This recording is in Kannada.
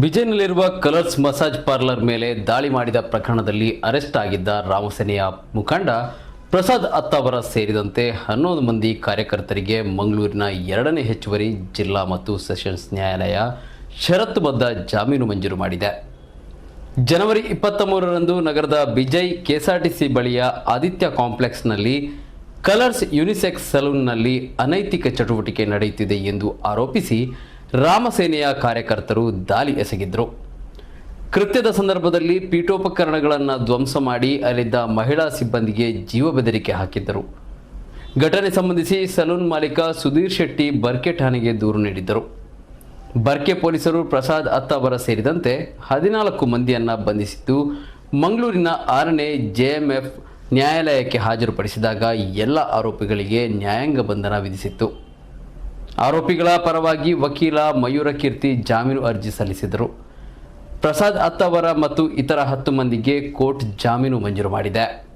ಬಿಜೈನಲ್ಲಿರುವ ಕಲರ್ಸ್ ಮಸಾಜ್ ಪಾರ್ಲರ್ ಮೇಲೆ ದಾಳಿ ಮಾಡಿದ ಪ್ರಕರಣದಲ್ಲಿ ಅರೆಸ್ಟ್ ಆಗಿದ್ದ ರಾಮಸೇನೆಯ ಮುಖಂಡ ಪ್ರಸಾದ್ ಅತ್ತಾವರ ಸೇರಿದಂತೆ ಹನ್ನೊಂದು ಮಂದಿ ಕಾರ್ಯಕರ್ತರಿಗೆ ಮಂಗಳೂರಿನ ಎರಡನೇ ಹೆಚ್ಚುವರಿ ಜಿಲ್ಲಾ ಮತ್ತು ಸೆಷನ್ಸ್ ನ್ಯಾಯಾಲಯ ಷರತ್ತುಬದ್ಧ ಜಾಮೀನು ಮಂಜೂರು ಮಾಡಿದೆ. ಜನವರಿ ಇಪ್ಪತ್ತ ಮೂರರಂದು ನಗರದ ಬಿಜೈ ಕೆಎಸ್ಆರ್ಟಿಸಿ ಬಳಿಯ ಆದಿತ್ಯ ಕಾಂಪ್ಲೆಕ್ಸ್ನಲ್ಲಿ ಕಲರ್ಸ್ ಯುನಿಸೆಕ್ಸ್ ಸಲೂನ್ನಲ್ಲಿ ಅನೈತಿಕ ಚಟುವಟಿಕೆ ನಡೆಯುತ್ತಿದೆ ಎಂದು ಆರೋಪಿಸಿ ರಾಮಸೇನೆಯ ಕಾರ್ಯಕರ್ತರು ದಾಳಿ ಎಸಗಿದ್ರು. ಕೃತ್ಯದ ಸಂದರ್ಭದಲ್ಲಿ ಪೀಠೋಪಕರಣಗಳನ್ನು ಧ್ವಂಸ ಮಾಡಿ ಅಲ್ಲಿದ್ದ ಮಹಿಳಾ ಸಿಬ್ಬಂದಿಗೆ ಜೀವ ಬೆದರಿಕೆ ಹಾಕಿದ್ದರು. ಘಟನೆ ಸಂಬಂಧಿಸಿ ಸಲೂನ್ ಮಾಲೀಕ ಸುಧೀರ್ ಶೆಟ್ಟಿ ಬರ್ಕೆ ಠಾಣೆಗೆ ದೂರು ನೀಡಿದ್ದರು. ಬರ್ಕೆ ಪೊಲೀಸರು ಪ್ರಸಾದ್ ಅತ್ತಾವರ ಸೇರಿದಂತೆ ಹದಿನಾಲ್ಕು ಮಂದಿಯನ್ನು ಬಂಧಿಸಿದ್ದು, ಮಂಗಳೂರಿನ ಆರನೇ ಜೆಎಂಎಫ್ ನ್ಯಾಯಾಲಯಕ್ಕೆ ಹಾಜರುಪಡಿಸಿದಾಗ ಎಲ್ಲ ಆರೋಪಿಗಳಿಗೆ ನ್ಯಾಯಾಂಗ ಬಂಧನ ವಿಧಿಸಿತ್ತು. ಆರೋಪಿಗಳ ಪರವಾಗಿ ವಕೀಲ ಮಯೂರ ಕೀರ್ತಿ ಜಾಮೀನು ಅರ್ಜಿ ಸಲ್ಲಿಸಿದರು. ಪ್ರಸಾದ್ ಅತ್ತವರ ಮತ್ತು ಇತರ ಹತ್ತು ಮಂದಿಗೆ ಕೋರ್ಟ್ ಜಾಮೀನು ಮಂಜೂರು ಮಾಡಿದೆ.